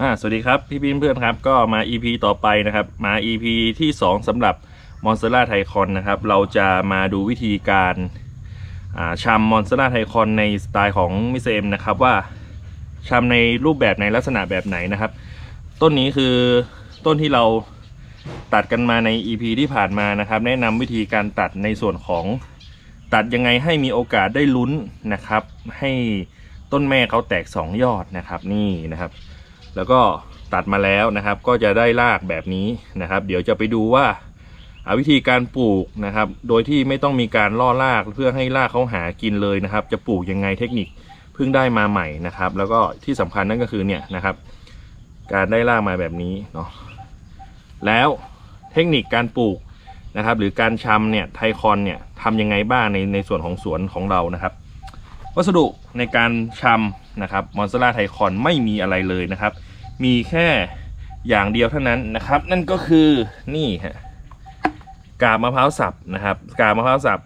อ่าสวัสดีครับ พี่พี่เพื่อนครับ ก็มา EP ต่อไปนะครับ มา EP ที่ 2สำหรับมอนสเตอร่าไทคอนนะครับ เราจะมาดูวิธีการอ่าชำมอนสเตอร่าไทคอนในสไตล์ของมิเอ็มนะครับว่าชำในรูปแบบในลักษณะแบบไหนนะครับ ต้นนี้คือต้นที่เราตัดกันมาใน EP ที่ผ่านมานะครับ แนะนำวิธีการตัดในส่วนของตัดยังไงให้มีโอกาสได้ลุ้นนะครับ ให้ต้นแม่เขาแตก 2 ยอดนะครับนี่นะครับ แล้วก็ตัดมาแล้วนะครับ ก็จะได้รากแบบนี้นะครับ เดี๋ยวจะไปดูว่าวิธีการปลูกนะครับ โดยที่ไม่ต้องมีการล่อรากเพื่อให้รากเขาหากินเลยนะครับ จะปลูกยังไงเทคนิคเพิ่งได้มาใหม่นะครับ แล้วก็ที่สำคัญนั่นก็คือเนี่ยนะครับ การได้รากมาแบบนี้เนาะแล้วเทคนิคการปลูกนะครับ หรือการชำเนี่ยไทคอนเนี่ยทำยังไงบ้างในในส่วนของสวนของเรานะครับ วัสดุในการชำนะครับมอนส t ราไทคอนไม่มีอะไรเลยนะครับ มีแค่อย่างเดียวเท่านั้นนะครับ นั่นก็คือนี่ฮะกาบมะพร้าวสับนะครับ กาบมะพร้าวสับ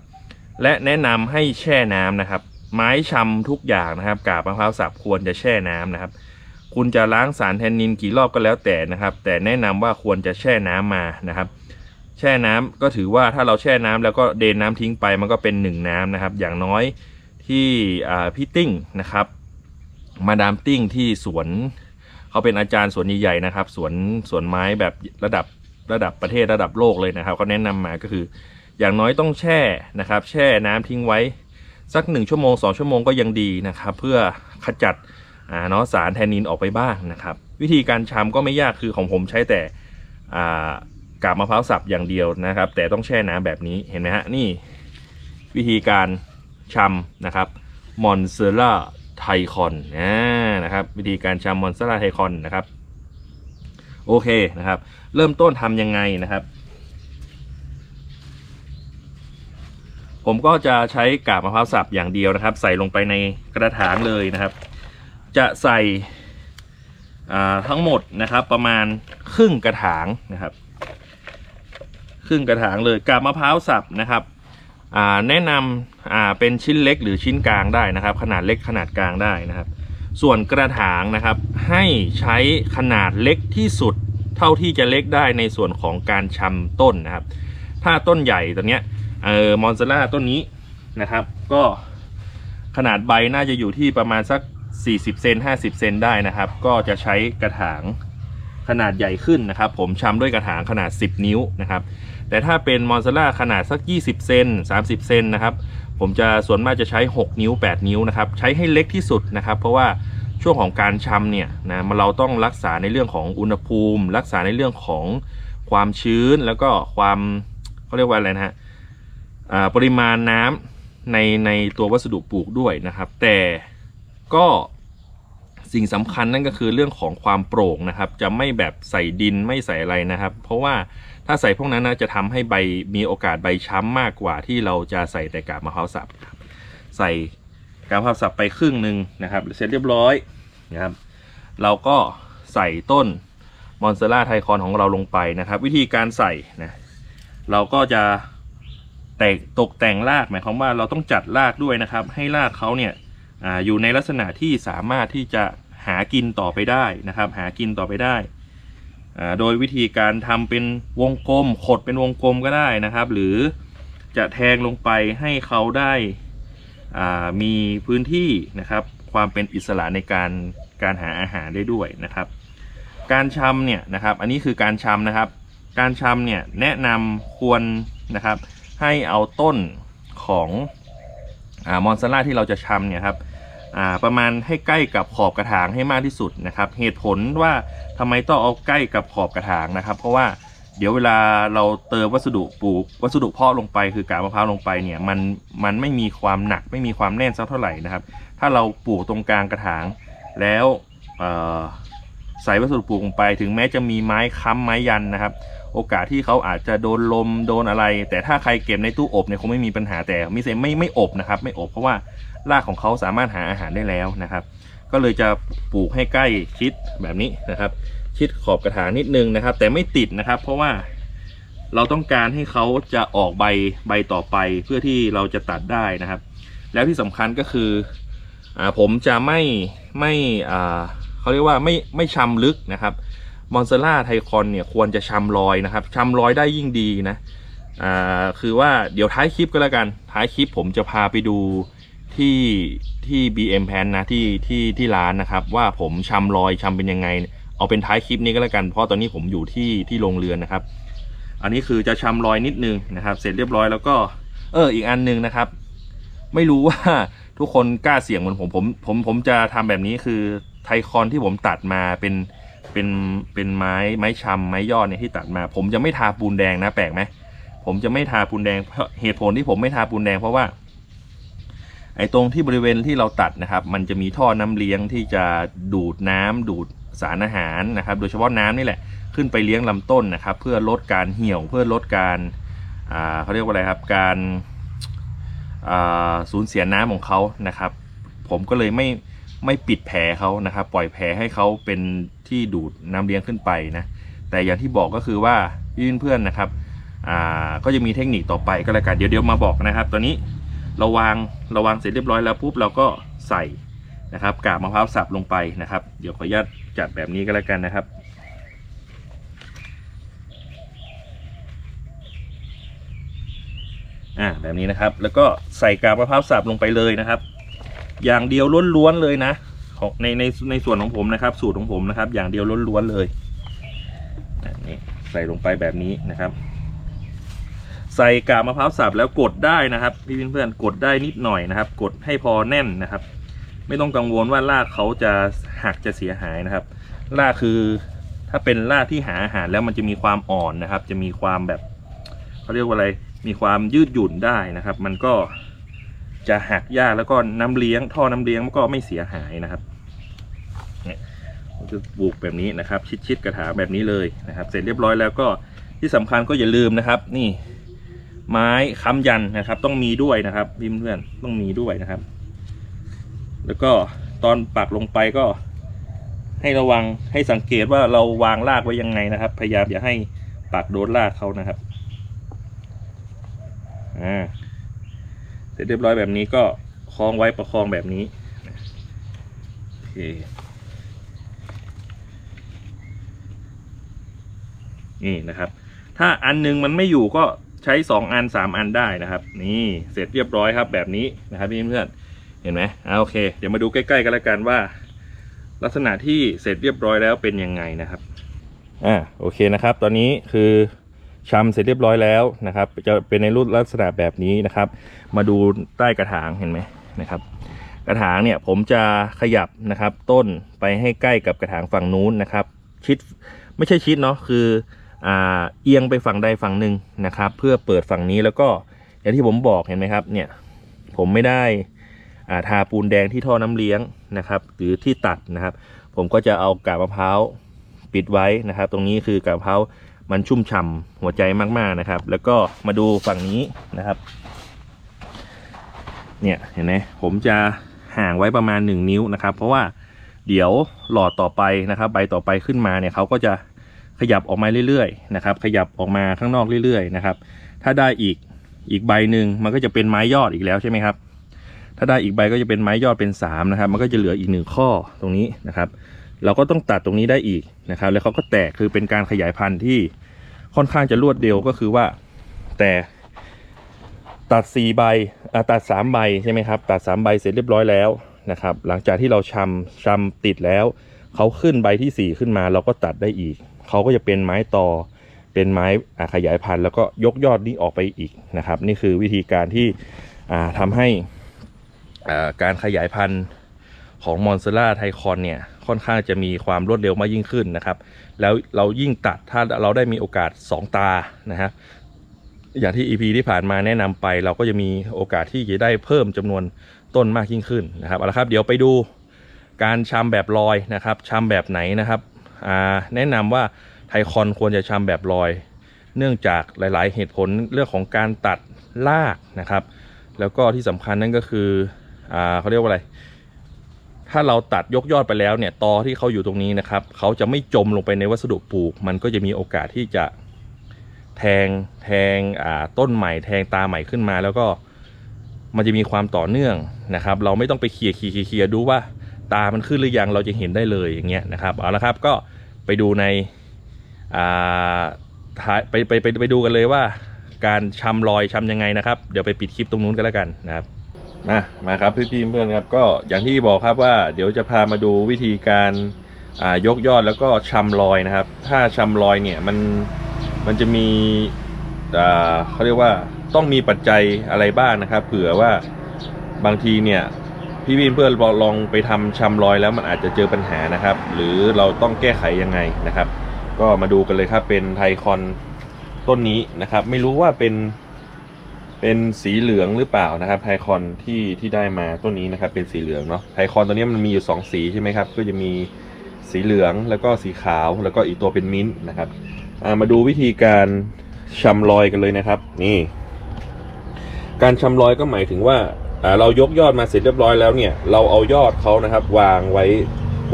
และแนะนำให้แช่น้ำนะครับ ไม้ชำทุกอย่างนะครับ กาบมะพร้าวสับควรจะแช่น้ำนะครับ คุณจะล้างสารแทนนินกี่รอบก็แล้วแต่นะครับ แต่แนะนำว่าควรจะแช่น้ำมานะครับ แช่น้ำก็ถือว่าถ้าเราแช่น้ำแล้วก็เดนน้ำทิ้งไปมันก็เป็นหนึ่งน้ำนะครับ อย่างน้อยที่พี่ติ้งนะครับ มาดามติ้งที่สวน เขาเป็นอาจารย์สวนใหญ่ๆนะครับสวนสวนไม้แบบระดับระดับประเทศระดับโลกเลยนะครับเขาแนะนำมาก็คือ อย่างน้อยต้องแช่นะครับ แช่น้ำทิ้งไว้สักหนึ่งชั่วโมงสองชั่วโมงก็ยังดีนะครับ เพื่อขจัดอ่าเนาะสารแทนนินออกไปบ้างนะครับ วิธีการชำก็ไม่ยากคือของผมใช้แต่อ่ากาบมะพร้าวสับอย่างเดียวนะครับ แต่ต้องแช่น้ำแบบนี้เห็นไหมฮะนี่ วิธีการชำนะครับมอนเซล่า ไทคอนนะครับ วิธีการชำมอนเซล่าไทคอนนะครับ โอเคนะครับ เริ่มต้นทำยังไงนะครับ ผมก็จะใช้กาบมะพร้าวสับอย่างเดียวนะครับ ใส่ลงไปในกระถางเลยนะครับ จะใส่ทั้งหมดนะครับ ประมาณครึ่งกระถางนะครับ ครึ่งกระถางเลยกาบมะพร้าวสับนะครับ แนะนำเป็นชิ้นเล็กหรือชิ้นกลางได้นะครับ ขนาดเล็กขนาดกลางได้นะครับ ส่วนกระถางนะครับให้ใช้ขนาดเล็กที่สุดเท่าที่จะเล็กได้ในส่วนของการชำต้นนะครับ ถ้าต้นใหญ่ตัวเนี้ยเออมอนซาร่าต้นนี้นะครับ ก็ขนาดใบน่าจะอยู่ที่ประมาณสัก 40เซน50 เซนได้นะครับ ก็จะใช้กระถางขนาดใหญ่ขึ้นนะครับ ผมชำด้วยกระถางขนาด 10 นิ้วนะครับ แต่ถ้าเป็นมอนซาร่าขนาดสัก 20 เซน30 เซนนะครับ ผมจะส่วนมากจะใช้ 6 นิ้ว 8 นิ้วนะครับ ใช้ให้เล็กที่สุดนะครับ เพราะว่าช่วงของการชำเนี่ยนะมันเราต้องรักษาในเรื่องของอุณหภูมิ รักษาในเรื่องของความชื้นแล้วก็ความเขาเรียกว่าอะไรนะฮะปริมาณน้ำในในตัววัสดุปลูกด้วยนะครับ แต่ก็สิ่งสำคัญนั่นก็คือเรื่องของความโปร่งนะครับ จะไม่แบบใส่ดินไม่ใส่อะไรนะครับ เพราะว่า ถ้าใส่พวกนั้นนะจะทำให้ใบมีโอกาสใบช้ำมากกว่าที่เราจะใส่แต่กาบมะพร้าวสับครับใส่กาบมะพร้าวสับไปครึ่งหนึ่งนะครับ เสร็จเรียบร้อยนะครับ เราก็ใส่ต้นมอนเซล่าไทคอนของเราลงไปนะครับ วิธีการใส่นะเราก็จะแต่ตกแต่งรากหมายความว่าเราต้องจัดรากด้วยนะครับ ให้รากเขาเนี่ยออยู่ในลักษณะที่สามารถที่จะหากินต่อไปได้นะครับ หากินต่อไปได้ โดยวิธีการทำเป็นวงกลมขดเป็นวงกลมก็ได้นะครับ หรือจะแทงลงไปให้เขาได้อ่ามีพื้นที่นะครับ ความเป็นอิสระในการการหาอาหารได้ด้วยนะครับ การชำเนี่ยนะครับ อันนี้คือการชำนะครับ การชำเนี่ยแนะนำควรนะครับให้เอาต้นของอามอนซาร่าที่เราจะชำเนี่ยครับ ประมาณให้ใกล้กับขอบกระถางให้มากที่สุดนะครับ เหตุผลว่าทำไมต้องเอาใกล้กับขอบกระถางนะครับ เพราะว่าเดี๋ยวเวลาเราเติมวัสดุปลูกวัสดุเพาะลงไปคือกาบมะพร้าวลงไปเนี่ยมันมันไม่มีความหนักไม่มีความแน่นสักเท่าไหร่นะครับ ถ้าเราปลูกตรงกลางกระถาง แล้วใส่วัสดุปลูกลงไป ถึงแม้จะมีไม้ค้ำไม้ยันนะครับ โอกาสที่เขาอาจจะโดนลมโดนอะไร แต่ถ้าใครเก็บในตู้อบเนี่ยคงไม่มีปัญหาแต่มิเซไม่ไม่อบนะครับ ไม่อบเพราะว่า รากของเขาสามารถหาอาหารได้แล้วนะครับ ก็เลยจะปลูกให้ใกล้ชิดแบบนี้นะครับ ชิดขอบกระถางนิดนึงนะครับ แต่ไม่ติดนะครับ เพราะว่าเราต้องการให้เขาจะออกใบใบต่อไปเพื่อที่เราจะตัดได้นะครับ แล้วที่สำคัญก็คืออาผมจะไม่ไม่อ่าเขาเรียกว่าไม่ไม่ชำลึกนะครับมอนเซล่าไทคอนเนี่ยควรจะชำรอยนะครับชำรอยได้ยิ่งดีนะอ่าคือว่าเดี๋ยวท้ายคลิปก็แล้วกันท้ายคลิปผมจะพาไปดู ที่ที่ BM p a n นะที่ที่ที่ร้านนะครับ ว่าผมชำรอยชำเป็นยังไง เอาเป็นท้ายคลิปนี้ก็แล้วกันเพราะตอนนี้ผมอยู่ที่ที่โรงเรือนนะครับ อันนี้คือจะชำรอยนิดนึงนะครับ เสร็จเรียบร้อยแล้วก็ เอออีกอันหนึงนะครับ ไม่รู้ว่าทุกคนกล้าเสี่ยงเหมือนผมผมผมผมจะทำแบบนี้คือไทคอนที่ผมตัดมาเป็นเป็นเป็นไม้ไม้ชำไม้ยอดเนี่ยที่ตัดมา ผมจะไม่ทาปูนแดงนะแปลกไหมผมจะไม่ทาปูนแดงเพราะเหตุผลที่ผมไม่ทาปูนแดงเพราะว่า ไอ้ตรงที่บริเวณที่เราตัดนะครับ มันจะมีท่อน้ำเลี้ยงที่จะดูดน้ำดูดสารอาหารนะครับ โดยเฉพาะน้ำนี่แหละขึ้นไปเลี้ยงลำต้นนะครับ เพื่อลดการเหี่ยวเพื่อลดการเขาเรียกว่าอะไรครับการสูญเสียน้ำของเขานะครับ ผมก็เลยไม่ไม่ปิดแผลเขานะครับ ปล่อยแผลให้เขาเป็นที่ดูดน้ำเลี้ยงขึ้นไปนะแต่อย่างที่บอกก็คือว่ายื่นเพื่อนนะครับก็จะมีเทคนิคต่อไปก็แล้วกันเดี๋ยวเดี๋ยวมาบอกนะครับ ตอนนี้ เราวางเราวางเสร็จเรียบร้อยแล้วปุ๊บเราก็ใส่นะครับกากมะพร้าวสับลงไปนะครับ เดี๋ยวขออนุญาตจัดแบบนี้ก็แล้วกันนะครับ อ่าแบบนี้นะครับ แล้วก็ใส่กากมะพร้าวสับลงไปเลยนะครับ อย่างเดียวล้วนๆเลยนะของในในในส่วนของผมนะครับ สูตรของผมนะครับ อย่างเดียวล้วนๆเลยนี้ใส่ลงไปแบบนี้นะครับ ใส่กากมะพร้าวสับแล้วกดได้นะครับ พี่เพื่อนๆกดได้นิดหน่อยนะครับ กดให้พอแน่นนะครับ ไม่ต้องกังวลว่ารากเขาจะหักจะเสียหายนะครับรากคือถ้าเป็นรากที่หาอาหารแล้วมันจะมีความอ่อนนะครับ จะมีความแบบเขาเรียกว่าอะไรมีความยืดหยุ่นได้นะครับ มันก็จะหักยากแล้วก็น้ำเลี้ยง ท่อน้ำเลี้ยงมันก็ไม่เสียหายนะครับเนี่ยจะปลูกแบบนี้นะครับ ชิดๆกระถางแบบนี้เลยนะครับ เสร็จเรียบร้อยแล้วก็ที่สำคัญก็อย่าลืมนะครับ นี่ ไม้ค้ำยันนะครับ ต้องมีด้วยนะครับพี่เพื่อนต้องมีด้วยนะครับ แล้วก็ตอนปักลงไปก็ ให้ระวังให้สังเกตว่าเราวางรากไว้ยังไงนะครับ พยายามอย่าให้ปักโดนรากเขานะครับอ่าเสร็จเรียบร้อยแบบนี้ก็คล้องไว้ประคองแบบนี้โอเคนี่นะครับ ถ้าอันหนึงมันไม่อยู่ก็ ใช้สองอันสามอันได้นะครับ นี่เสร็จเรียบร้อยครับแบบนี้นะครับพี่เพื่อนๆเห็นไหมอ่าโอเค เดี๋ยวมาดูใกล้ๆกันแล้วกันว่า ลักษณะที่เสร็จเรียบร้อยแล้วเป็นยังไงนะครับอ่าโอเคนะครับ ตอนนี้คือชำเสร็จเรียบร้อยแล้วนะครับ จะเป็นในรูปลักษณะแบบนี้นะครับ มาดูใต้กระถางเห็นไหมนะครับ กระถางเนี่ยผมจะขยับนะครับ ต้นไปให้ใกล้กับกระถางฝั่งนู้นนะครับ ชิดไม่ใช่ชิดเนาะคือ เอียงไปฝั่งใดฝั่งหนึ่งนะครับ เพื่อเปิดฝั่งนี้แล้วก็อย่างที่ผมบอกเห็นไหมครับเนี่ยผมไม่ได้ทาปูนแดงที่ท่อน้ำเลี้ยงนะครับ หรือที่ตัดนะครับ ผมก็จะเอากาบมะพร้าวปิดไว้นะครับ ตรงนี้คือกาบมะพร้าวมันชุ่มฉ่ำหัวใจมากๆนะครับ แล้วก็มาดูฝั่งนี้นะครับเนี่ยเห็นไหมผมจะห่างไว้ประมาณ 1 นิ้วนะครับ เพราะว่าเดี๋ยวหลอดต่อไปนะครับ ใบต่อไปขึ้นมาเนี่ยเขาก็จะ ขยับออกมาเรื่อยๆนะครับ ขยับออกมาข้างนอกเรื่อยๆนะครับ ถ้าได้อีกอีกใบหนึ่งมันก็จะเป็นไม้ยอดอีกแล้วใช่ไหมครับ ถ้าได้อีกใบก็จะเป็นไม้ยอดเป็น3นะครับ มันก็จะเหลืออีกหนึ่งข้อตรงนี้นะครับ เราก็ต้องตัดตรงนี้ได้อีกนะครับ แล้วเขาก็แตกคือเป็นการขยายพันธุ์ที่ค่อนข้างจะรวดเร็วก็คือว่า แต่ตัด4ใบตัด3ใบใช่ไหมครับ ตัด3ใบเสร็จเรียบร้อยแล้วนะครับ หลังจากที่เราชำชำติดแล้วเขาขึ้นใบที่ 4 ขึ้นมา เราก็ตัดได้อีก เขาก็จะเป็นไม้ตอ เป็นไม้ขยายพันธุ์แล้วก็ยกยอดนี้ออกไปอีกนะครับ นี่คือวิธีการที่อ่าทำให้การขยายพันธุ์ของมอนเซล่าไทคอนเนี่ยค่อนข้างจะมีความรวดเร็วมากยิ่งขึ้นนะครับ แล้วเรายิ่งตัดถ้าเราได้มีโอกาส 2 ตานะฮะอย่างที่ EP ที่ผ่านมาแนะนำไป เราก็จะมีโอกาสที่จะได้เพิ่มจำนวนต้นมากยิ่งขึ้นนะครับเอาละครับ เดี๋ยวไปดูการชำแบบลอยนะครับชำแบบไหนนะครับ แนะนำว่าไทคอนควรจะชำแบบลอย เนื่องจากหลาย ๆ เหตุผลเรื่องของการตัดรากนะครับ แล้วก็ที่สำคัญนั่นก็คืออเขาเรียกว่าอะไร ถ้าเราตัดยกยอดไปแล้วเนี่ยตอที่เขาอยู่ตรงนี้นะครับเขาจะไม่จมลงไปในวัสดุปลูก มันก็จะมีโอกาสที่จะแทงแทงต้นใหม่ แทงตาใหม่ขึ้นมาแล้วก็มันจะมีความต่อเนื่องนะครับ เราไม่ต้องไปเคลียร์เคลียร์เคลียร์ดูว่า ตามันขึ้นหรือยังเราจะเห็นได้เลยอย่างเงี้ยนะครับเอาละครับก็ไปดูในอ่าไปไปไปไปดูกันเลยว่า การชำรอยชำยังไงนะครับ เดี๋ยวไปปิดคลิปตรงนู้นกันแล้วกันนะครับมามาครับพี่พี่เพื่อนครับก็อย่างที่บอกครับว่าเดี๋ยวจะพามาดูวิธีการอ่ายกยอดแล้วก็ชำรอยนะครับ ถ้าชำรอยเนี่ยมันมันจะมีอ่าเขาเรียกว่าต้องมีปัจจัยอะไรบ้างนะครับ เผื่อว่าบางทีเนี่ย พี่วินเพื่อนลองไปทำชำรอยแล้วมันอาจจะเจอปัญหานะครับ หรือเราต้องแก้ไขยังไงนะครับ ก็มาดูกันเลยครับเป็นไทคอนต้นนี้นะครับ ไม่รู้ว่าเป็นเป็นสีเหลืองหรือเปล่านะครับไทคอนที่ที่ได้มาต้นนี้นะครับ เป็นสีเหลืองเนาะไทคอนตัวนี้มันมีอยู่สองสีใช่ไหมครับ ก็จะมีสีเหลืองแล้วก็สีขาวแล้วก็อีกตัวเป็นมิ้นท์นะครับามาดูวิธีการชำรอยกันเลยนะครับ นี่ การชำรอยก็หมายถึงว่า เรายกยอดมาเสร็จเรียบร้อยแล้วเนี่ยเราเอายอดเขานะครับวางไว้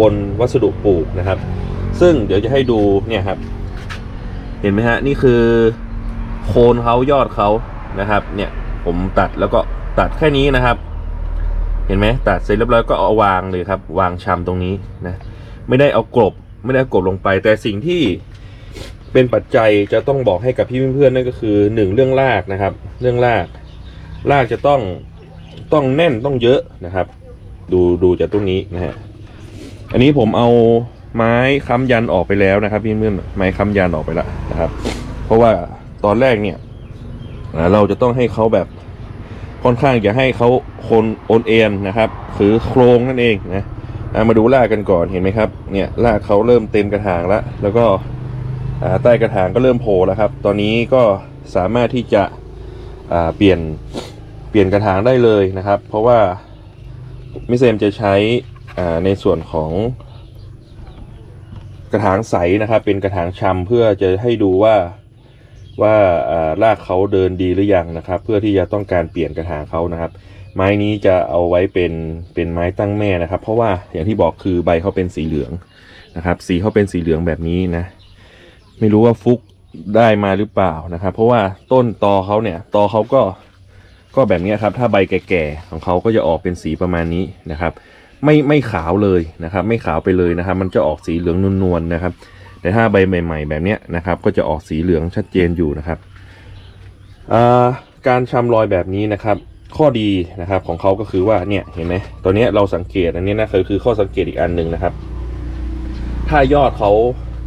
บนวัสดุปลูกนะครับ ซึ่งเดี๋ยวจะให้ดูเนี่ยครับ เห็นไหมฮะนี่คือโคนเขายอดเขานะครับ เนี่ยผมตัดแล้วก็ตัดแค่นี้นะครับ เห็นไหมตัดเสร็จเรียบร้อยก็เอาวางเลยครับ วางชำตรงนี้นะไม่ได้เอากลบไม่ได้เอากลบลงไป แต่สิ่งที่เป็นปัจจัยจะต้องบอกให้กับพี่เพื่อนๆนั่นก็คือหนึ่งเรื่องรากนะครับ เรื่องรากรากจะต้อง ต้องแน่นต้องเยอะนะครับ ดูดูจากตรงนี้นะฮะอันนี้ผมเอาไม้ค้ำยันออกไปแล้วนะครับ พี่เพื่อนไม้ค้ำยันออกไปแล้วนะครับ เพราะว่าตอนแรกเนี่ยเราจะต้องให้เขาแบบค่อนข้างจะให้เขาโคนโอนเอ็นนะครับคือโครงนั่นเองนะมาดูรากกันก่อนเห็นไหมครับ เนี่ยรากเขาเริ่มเต็มกระถางแล้วแล้วก็ใต้กระถางก็เริ่มโผล่แล้วครับ ตอนนี้ก็สามารถที่จะเปลี่ยน เปลี่ยนกระถางได้เลยนะครับ เพราะว่ามิเซมจะใช้ในส่วนของกระถางใสนะครับ เป็นกระถางชำเพื่อจะให้ดูว่าว่าอ่ารากเขาเดินดีหรือยังนะครับ เพื่อที่จะต้องการเปลี่ยนกระถางเขานะครับ ไม้นี้จะเอาไว้เป็นเป็นไม้ตั้งแม่นะครับ เพราะว่าอย่างที่บอกคือใบเขาเป็นสีเหลืองนะครับ สีเขาเป็นสีเหลืองแบบนี้นะ ไม่รู้ว่าฟุกได้มาหรือเปล่านะครับ เพราะว่าต้นตอเขาเนี่ยตอเขาก็ ก็แบบนี้ครับถ้าใบแก่ๆของเขาก็จะออกเป็นสีประมาณนี้นะครับ ไม่ไม่ขาวเลยนะครับ ไม่ขาวไปเลยนะครับ มันจะออกสีเหลืองนวลๆนะครับ แต่ถ้าใบใหม่ ๆ แบบนี้นะครับ ก็จะออกสีเหลืองชัดเจนอยู่นะครับการชำรอยแบบนี้นะครับ ข้อดีนะครับของเขาก็คือว่าเนี่ยเห็นไหมตัวนี้เราสังเกตอันนี้นะคือคือข้อสังเกตอีกอันหนึ่งนะครับ ถ้ายอดเขา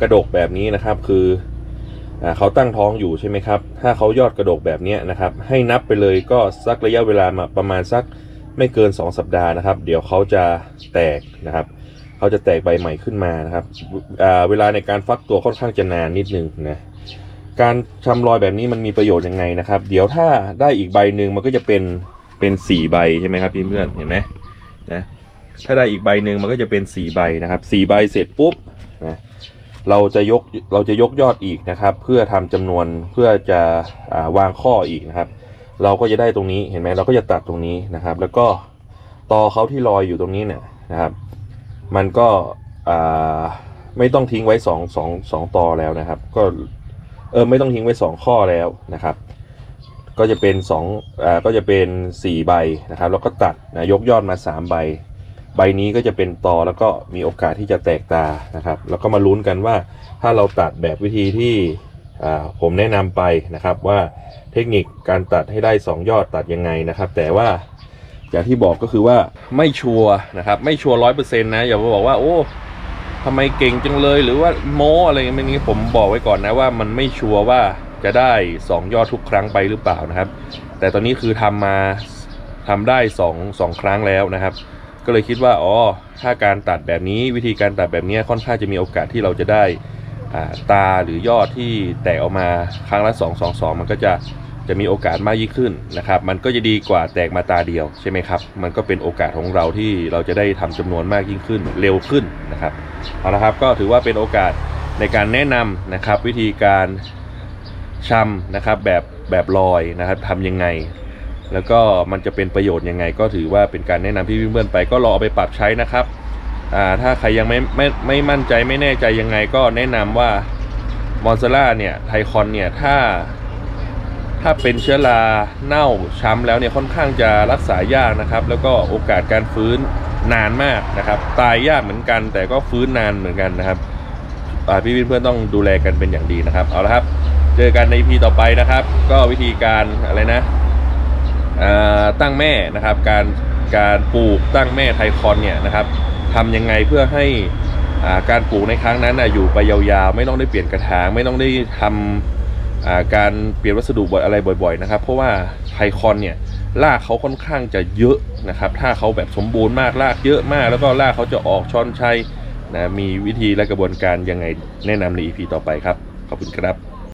กระดกแบบนี้นะครับ คือ เขาตั้งท้องอยู่ใช่ไหมครับ ถ้าเขายอดกระดกแบบนี้นะครับ ให้นับไปเลยก็สักระยะเวลามาประมาณสักไม่เกิน 2 สัปดาห์นะครับ เดี๋ยวเขาจะแตกนะครับ เขาจะแตกใบใหม่ขึ้นมานะครับเวลาในการฟักตัวค่อนข้างจะนานนิดนึงนะ การชำรอยแบบนี้มันมีประโยชน์ยังไงนะครับ เดี๋ยวถ้าได้อีกใบหนึ่งมันก็จะเป็นเป็นสี่ใบใช่ไหมครับพี่เพื่อนเห็นไหมนะ ถ้าได้อีกใบหนึ่งมันก็จะเป็นสี่ใบนะครับสี่ใบเสร็จปุ๊บนะ เราจะยกเราจะยกยอดอีกนะครับ เพื่อทำจำนวนเพื่อจะอาวางข้ออีกนะครับ เราก็จะได้ตรงนี้เห็นไหมเราก็จะตัดตรงนี้นะครับ แล้วก็ตอเขาที่ลอยอยู่ตรงนี้เนี่ยนะครับ มันก็ไม่ต้องทิ้งไว้สองสองสองตอแล้วนะครับ ก็เออไม่ต้องทิ้งไว้สองข้อแล้วนะครับ ก็จะเป็นสองอ่าก็จะเป็นสี่ใบนะครับ แล้วก็ตัดนะยกยอดมาสามใบ ใบนี้ก็จะเป็นตอแล้วก็มีโอกาสที่จะแตกตานะครับ แล้วก็มาลุ้นกันว่าถ้าเราตัดแบบวิธีที่ผมแนะนำไปนะครับว่าเทคนิคการตัดให้ได้ 2 ยอดตัดยังไงนะครับ แต่ว่าอย่างที่บอกก็คือว่าไม่ชัวร์นะครับ ไม่ชัวร์ร้อยเปอร์เซ็นต์นะอย่ามาบอกว่า โอ้ทำไมเก่งจังเลยหรือว่าโมอะไรอย่างเงี้ยผมบอกไว้ก่อนนะว่ามันไม่ชัวร์ว่าจะได้ 2 ยอดทุกครั้งไปหรือเปล่านะครับ แต่ตอนนี้คือทำมาทำได้2 2ครั้งแล้วนะครับ ก็เลยคิดว่าอ๋อถ้าการตัดแบบนี้วิธีการตัดแบบนี้ค่อนข้างจะมีโอกาสที่เราจะได้ตาหรือยอดที่แตกออกมาครั้งละ 2 2 2 มันก็จะจะมีโอกาสมากยิ่งขึ้นนะครับ มันก็จะดีกว่าแตกมาตาเดียวใช่ไหมครับ มันก็เป็นโอกาสของเราที่เราจะได้ทำจำนวนมากยิ่งขึ้นเร็วขึ้นนะครับเอาละครับก็ถือว่าเป็นโอกาสในการแนะนำนะครับวิธีการชำนะครับแบบแบบลอยนะครับทำยังไง แล้วก็มันจะเป็นประโยชน์ยังไง ก็ถือว่าเป็นการแนะนำพี่เพื่อนๆไปก็ลองเอาไปปรับใช้นะครับอ่าถ้าใครยังไม่ไม่ไม่มั่นใจไม่แน่ใจยังไงก็แนะนำว่ามอนซาร่าเนี่ยไทคอนเนี่ยถ้าถ้าเป็นเชื้อราเน่าช้ำแล้วเนี่ยค่อนข้างจะรักษายากนะครับ แล้วก็โอกาสการฟื้นนานมากนะครับ ตายยากเหมือนกัน แต่ก็ฟื้นนานเหมือนกันนะครับอ่พี่เพื่อนต้องดูแลกันเป็นอย่างดีนะครับ เอาละครับ เจอกันใน EP ต่อไปนะครับ ก็วิธีการอะไรนะ ตั้งแม่นะครับการการปลูกตั้งแม่ไทคอนเนี่ยนะครับทำยังไงเพื่อให้าการปลูกในครั้งนั้นนะอยู่ไปยาวๆ ไม่ต้องได้เปลี่ยนกระถางไม่ต้องได้ทำาการเปลี่ยนวัสดุบ่อยอะไรบ่อยๆนะครับเพราะว่าไทคอนเนี่ยรากเขาค่อนข้างจะเยอะนะครับถ้าเขาแบบสมบูรณ์มากรากเยอะมาก แล้วก็รากเขาจะออกช้อนชัยนะมีวิธีและกระบวนการยังไงแนะนำใน EP ต่อไปครับ ขอบคุณครับ